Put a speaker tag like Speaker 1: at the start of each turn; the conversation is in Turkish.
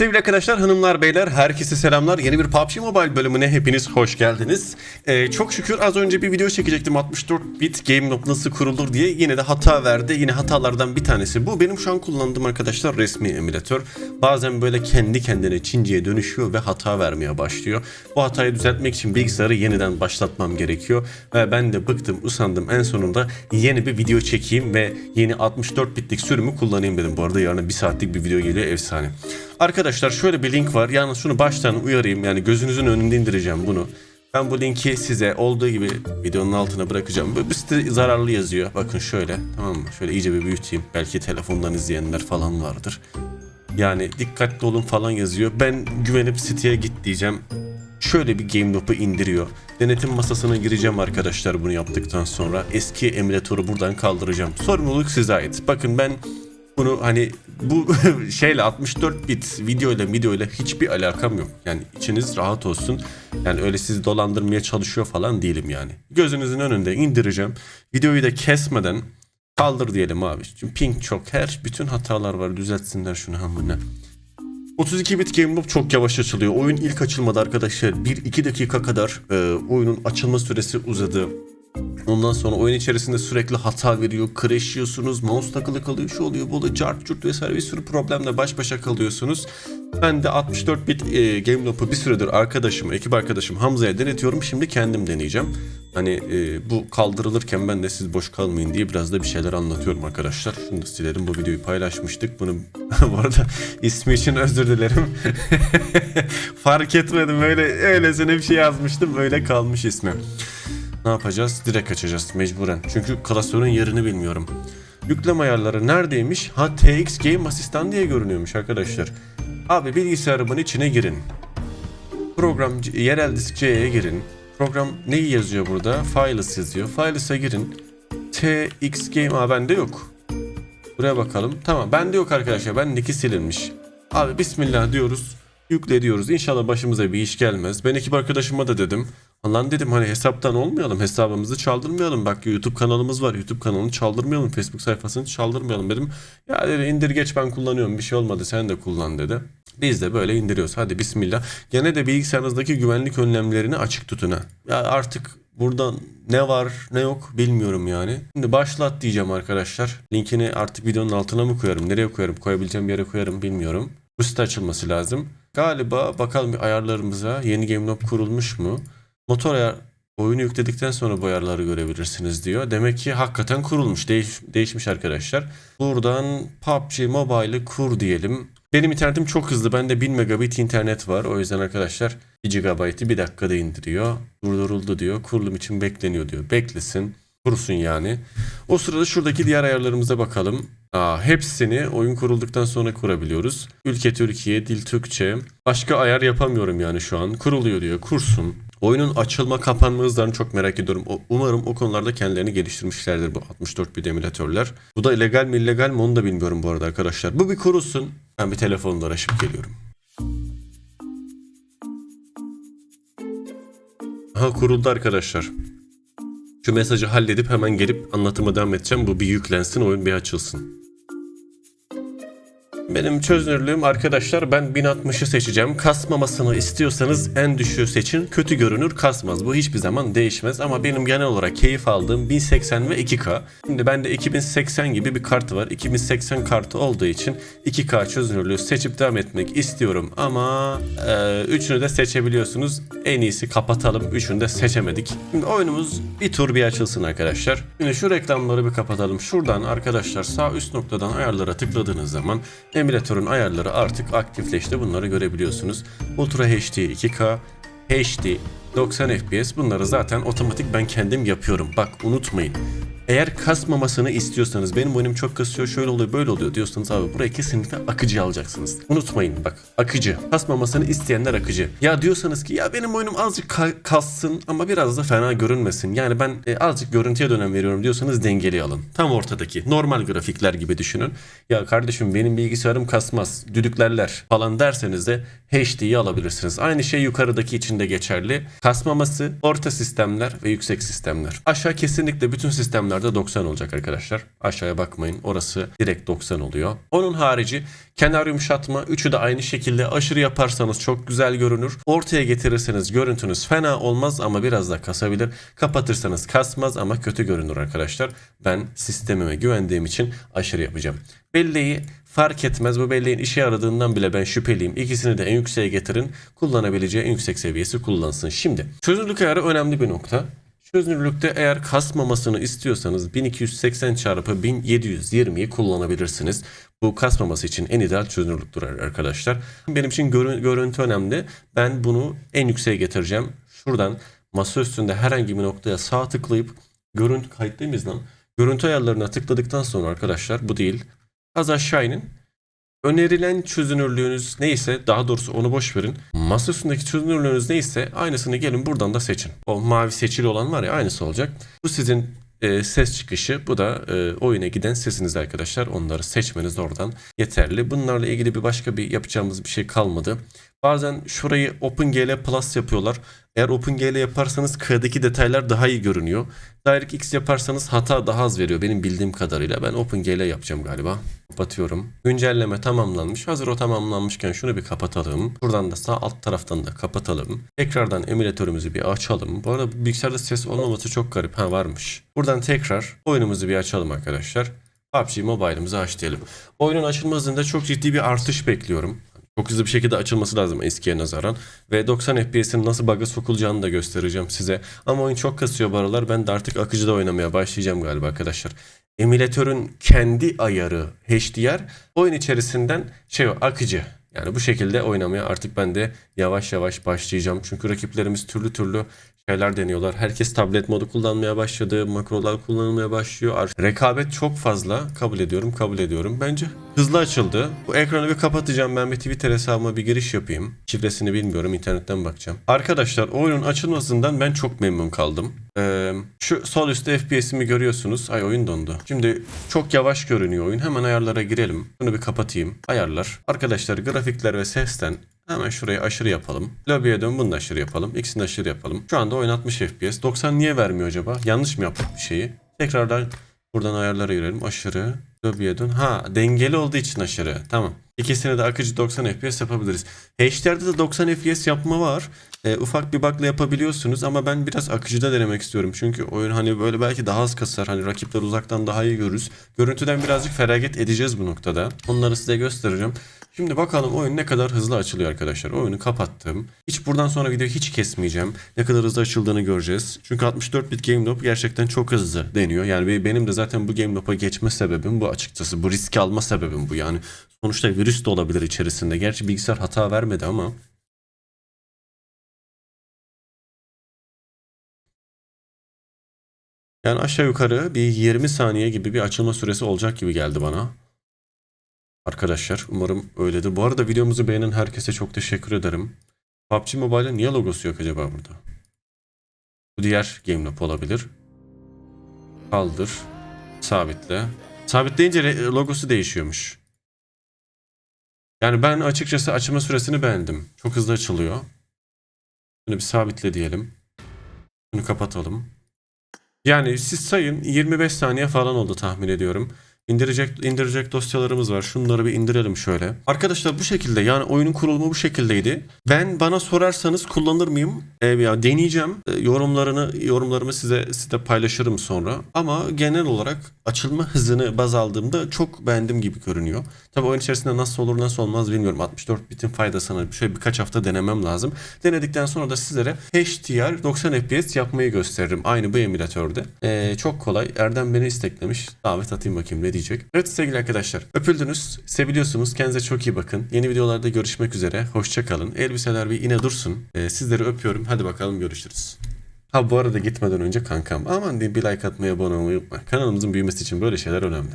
Speaker 1: Sevgili arkadaşlar, hanımlar, beyler, herkese selamlar. Yeni bir PUBG Mobile bölümüne hepiniz hoş geldiniz. Ee, çok şükür az önce bir video çekecektim 64 bit game Note nasıl kurulur diye. Yine de hata verdi. Yine hatalardan bir tanesi bu. Benim şu an kullandığım arkadaşlar resmi emülatör. Bazen böyle kendi kendine Çinci'ye dönüşüyor ve hata vermeye başlıyor. Bu hatayı düzeltmek için bilgisayarı yeniden başlatmam gerekiyor. Ve ben de bıktım, usandım. En sonunda yeni bir video çekeyim ve yeni 64 bitlik sürümü kullanayım dedim. Bu arada yarın bir saatlik bir video geliyor efsane. Arkadaşlar şöyle bir link var. Yalnız şunu baştan uyarayım. Yani gözünüzün önünde indireceğim bunu. Ben bu linki size olduğu gibi videonun altına bırakacağım. Bu site zararlı yazıyor. Bakın şöyle tamam mı? Şöyle iyice bir büyüteyim. Belki telefondan izleyenler falan vardır. Yani dikkatli olun falan yazıyor. Ben güvenip siteye git diyeceğim. Şöyle bir game loop'u indiriyor. Denetim masasına gireceğim arkadaşlar bunu yaptıktan sonra. Eski emülatörü buradan kaldıracağım. Sorumluluk size ait. Bakın ben bunu hani bu şeyle 64 bit videoyla videoyla hiçbir alakam yok. Yani içiniz rahat olsun. Yani öyle sizi dolandırmaya çalışıyor falan değilim yani. Gözünüzün önünde indireceğim. Videoyu da kesmeden kaldır diyelim abi. Çünkü ping çok. Her bütün hatalar var. Düzeltsinler şunu hamuruna. 32 bit game loop çok yavaş açılıyor. Oyun ilk açılmadı arkadaşlar. 1-2 dakika kadar e, oyunun açılma süresi uzadı. Ondan sonra oyun içerisinde sürekli hata veriyor, crash yiyorsunuz, mouse takılı kalıyor, şu oluyor, bu oluyor, cart curt vesaire bir sürü problemle baş başa kalıyorsunuz. Ben de 64 bit e, game loop'u bir süredir arkadaşım, ekip arkadaşım Hamza'ya denetiyorum. Şimdi kendim deneyeceğim. Hani e, bu kaldırılırken ben de siz boş kalmayın diye biraz da bir şeyler anlatıyorum arkadaşlar. Şunu silerim. Bu videoyu paylaşmıştık. Bunu bu arada ismi için özür dilerim. Fark etmedim. Öyle öylesine bir şey yazmıştım. Böyle kalmış ismi. Ne yapacağız? Direkt açacağız mecburen. Çünkü klasörün yerini bilmiyorum. Yükleme ayarları neredeymiş? Ha TX Game Asistan diye görünüyormuş arkadaşlar. Abi bilgisayarımın içine girin. Program yerel disk C'ye girin. Program neyi yazıyor burada? Files yazıyor. Files'a girin. TX Game Aa bende yok. Buraya bakalım. Tamam bende yok arkadaşlar. Bendeki silinmiş. Abi bismillah diyoruz. Yükle diyoruz. İnşallah başımıza bir iş gelmez. Ben ekip arkadaşıma da dedim. Lan dedim hani hesaptan olmayalım. Hesabımızı çaldırmayalım. Bak YouTube kanalımız var. YouTube kanalını çaldırmayalım. Facebook sayfasını çaldırmayalım dedim. Ya dedi indir geç ben kullanıyorum. Bir şey olmadı sen de kullan dedi. Biz de böyle indiriyoruz. Hadi bismillah. Gene de bilgisayarınızdaki güvenlik önlemlerini açık tutun ha. Ya artık Burada ne var ne yok bilmiyorum yani. Şimdi başlat diyeceğim arkadaşlar. Linkini artık videonun altına mı koyarım? Nereye koyarım? Koyabileceğim yere koyarım bilmiyorum. Bu site açılması lazım. Galiba bakalım bir ayarlarımıza yeni game loop kurulmuş mu? Motor ayar oyunu yükledikten sonra bu ayarları görebilirsiniz diyor. Demek ki hakikaten kurulmuş. Değiş, değişmiş arkadaşlar. Buradan PUBG Mobile'ı kur diyelim. Benim internetim çok hızlı. Bende 1000 megabit internet var. O yüzden arkadaşlar 1 GB'ı bir dakikada indiriyor. Durduruldu diyor. Kurulum için bekleniyor diyor. Beklesin. Kursun yani. O sırada şuradaki diğer ayarlarımıza bakalım. Aa, hepsini oyun kurulduktan sonra kurabiliyoruz. Ülke Türkiye, dil Türkçe. Başka ayar yapamıyorum yani şu an. Kuruluyor diyor. Kursun. Oyunun açılma kapanma hızlarını çok merak ediyorum. Umarım o konularda kendilerini geliştirmişlerdir bu 64 bit emülatörler. Bu da illegal mi illegal mi onu da bilmiyorum bu arada arkadaşlar. Bu bir kurusun. Ben bir telefonla uğraşıp geliyorum. Aha kuruldu arkadaşlar. Şu mesajı halledip hemen gelip anlatıma devam edeceğim. Bu bir yüklensin, oyun bir açılsın. Benim çözünürlüğüm arkadaşlar ben 1060'ı seçeceğim. Kasmamasını istiyorsanız en düşüğü seçin. Kötü görünür kasmaz. Bu hiçbir zaman değişmez ama benim genel olarak keyif aldığım 1080 ve 2K. Şimdi bende 2080 gibi bir kart var. 2080 kartı olduğu için 2K çözünürlüğü seçip devam etmek istiyorum ama e, üçünü de seçebiliyorsunuz. En iyisi kapatalım. Üçünü de seçemedik. Şimdi oyunumuz bir tur bir açılsın arkadaşlar. Şimdi şu reklamları bir kapatalım. Şuradan arkadaşlar sağ üst noktadan ayarlara tıkladığınız zaman emülatörün ayarları artık aktifleşti. Bunları görebiliyorsunuz. Ultra HD 2K, HD 90 FPS bunları zaten otomatik ben kendim yapıyorum. Bak unutmayın. Eğer kasmamasını istiyorsanız benim oyunum çok kasıyor şöyle oluyor böyle oluyor diyorsanız abi buraya kesinlikle akıcı alacaksınız. Unutmayın bak akıcı. Kasmamasını isteyenler akıcı. Ya diyorsanız ki ya benim oyunum azıcık ka- kassın ama biraz da fena görünmesin. Yani ben e, azıcık görüntüye dönem veriyorum diyorsanız dengeli alın. Tam ortadaki normal grafikler gibi düşünün. Ya kardeşim benim bilgisayarım kasmaz düdüklerler falan derseniz de HD'yi alabilirsiniz. Aynı şey yukarıdaki için de geçerli. Kasmaması orta sistemler ve yüksek sistemler. Aşağı kesinlikle bütün sistemler oyunlarda 90 olacak arkadaşlar. Aşağıya bakmayın. Orası direkt 90 oluyor. Onun harici kenar yumuşatma üçü de aynı şekilde aşırı yaparsanız çok güzel görünür. Ortaya getirirseniz görüntünüz fena olmaz ama biraz da kasabilir. Kapatırsanız kasmaz ama kötü görünür arkadaşlar. Ben sistemime güvendiğim için aşırı yapacağım. Belleği fark etmez. Bu belleğin işe yaradığından bile ben şüpheliyim. İkisini de en yükseğe getirin. Kullanabileceği en yüksek seviyesi kullansın. Şimdi çözünürlük ayarı önemli bir nokta. Çözünürlükte eğer kasmamasını istiyorsanız 1280 çarpı 1720'yi kullanabilirsiniz. Bu kasmaması için en ideal çözünürlüktür arkadaşlar. Benim için görü- görüntü önemli. Ben bunu en yükseğe getireceğim. Şuradan masa üstünde herhangi bir noktaya sağ tıklayıp görüntü kayıtlı mıyız lan? Görüntü ayarlarına tıkladıktan sonra arkadaşlar bu değil. Az aşağı inin. Önerilen çözünürlüğünüz neyse daha doğrusu onu boş verin. Masa üstündeki çözünürlüğünüz neyse aynısını gelin buradan da seçin. O mavi seçili olan var ya aynısı olacak. Bu sizin e, ses çıkışı bu da e, oyuna giden sesiniz arkadaşlar. Onları seçmeniz oradan yeterli. Bunlarla ilgili bir başka bir yapacağımız bir şey kalmadı. Bazen şurayı OpenGL Plus yapıyorlar. Eğer OpenGL yaparsanız kağıdaki detaylar daha iyi görünüyor. DirectX yaparsanız hata daha az veriyor benim bildiğim kadarıyla. Ben OpenGL yapacağım galiba. Kapatıyorum. Güncelleme tamamlanmış. Hazır o tamamlanmışken şunu bir kapatalım. Buradan da sağ alt taraftan da kapatalım. Tekrardan emülatörümüzü bir açalım. Bu arada bilgisayarda ses olmaması çok garip. Ha varmış. Buradan tekrar oyunumuzu bir açalım arkadaşlar. PUBG Mobile'ımızı aç diyelim. Oyunun açılma hızında çok ciddi bir artış bekliyorum. Çok hızlı bir şekilde açılması lazım eskiye nazaran. Ve 90 FPS'in nasıl bug'a sokulacağını da göstereceğim size. Ama oyun çok kasıyor bu. Ben de artık akıcıda oynamaya başlayacağım galiba arkadaşlar. Emülatörün kendi ayarı HDR oyun içerisinden şey o akıcı. Yani bu şekilde oynamaya artık ben de yavaş yavaş başlayacağım. Çünkü rakiplerimiz türlü türlü şeyler deniyorlar. Herkes tablet modu kullanmaya başladı. Makrolar kullanılmaya başlıyor. Rekabet çok fazla. Kabul ediyorum, kabul ediyorum. Bence hızlı açıldı. Bu ekranı bir kapatacağım. Ben bir Twitter hesabıma bir giriş yapayım. Şifresini bilmiyorum. internetten bakacağım. Arkadaşlar oyunun açılmasından ben çok memnun kaldım. Ee, şu sol üstte FPS'imi görüyorsunuz. Ay oyun dondu. Şimdi çok yavaş görünüyor oyun. Hemen ayarlara girelim. Bunu bir kapatayım. Ayarlar. Arkadaşlar grafikler ve sesten Hemen şurayı aşırı yapalım. Lobby'ye dön bunu da aşırı yapalım. De aşırı yapalım. Şu anda oyun 60 FPS. 90 niye vermiyor acaba? Yanlış mı yaptık bir şeyi? Tekrardan buradan ayarlara girelim. Aşırı. Lobby'ye dön. Ha dengeli olduğu için aşırı. Tamam. İkisini de akıcı 90 FPS yapabiliriz. HDR'de de 90 FPS yapma var. Ee, ufak bir bug'la yapabiliyorsunuz ama ben biraz akıcıda denemek istiyorum. Çünkü oyun hani böyle belki daha az kasar. Hani rakipler uzaktan daha iyi görürüz. Görüntüden birazcık feragat edeceğiz bu noktada. Onları size göstereceğim. Şimdi bakalım oyun ne kadar hızlı açılıyor arkadaşlar. Oyunu kapattım. Hiç buradan sonra videoyu hiç kesmeyeceğim. Ne kadar hızlı açıldığını göreceğiz. Çünkü 64 bit Game Loop gerçekten çok hızlı deniyor. Yani be- benim de zaten bu Game Loop'a geçme sebebim bu açıkçası. Bu riski alma sebebim bu yani. Sonuçta virüs de olabilir içerisinde. Gerçi bilgisayar hata vermedi ama. Yani aşağı yukarı bir 20 saniye gibi bir açılma süresi olacak gibi geldi bana. Arkadaşlar umarım öyledir. Bu arada videomuzu beğenen herkese çok teşekkür ederim. PUBG Mobile'ın niye logosu yok acaba burada? Bu diğer Game Loop olabilir. Kaldır. Sabitle. Sabitleyince logosu değişiyormuş. Yani ben açıkçası açılma süresini beğendim. Çok hızlı açılıyor. Bunu bir sabitle diyelim. Bunu kapatalım. Yani siz sayın 25 saniye falan oldu tahmin ediyorum. İndirecek indirecek dosyalarımız var. Şunları bir indirelim şöyle. Arkadaşlar bu şekilde yani oyunun kurulumu bu şekildeydi. Ben bana sorarsanız kullanır mıyım? Ee, ya deneyeceğim. Ee, yorumlarını yorumlarımı size size paylaşırım sonra. Ama genel olarak açılma hızını baz aldığımda çok beğendim gibi görünüyor. Tabii oyun içerisinde nasıl olur nasıl olmaz bilmiyorum. 64 bitin faydasını şöyle birkaç hafta denemem lazım. Denedikten sonra da sizlere HDR 90 FPS yapmayı gösteririm. Aynı bu emülatörde. Ee, çok kolay. Erdem beni isteklemiş. Davet atayım bakayım ne diyecek. Evet sevgili arkadaşlar. Öpüldünüz. Seviliyorsunuz. Kendinize çok iyi bakın. Yeni videolarda görüşmek üzere. Hoşça kalın. Elbiseler bir yine dursun. Ee, sizleri öpüyorum. Hadi bakalım görüşürüz. Ha bu arada gitmeden önce kankam aman diyeyim bir like atmayı abone olmayı unutma. Kanalımızın büyümesi için böyle şeyler önemli.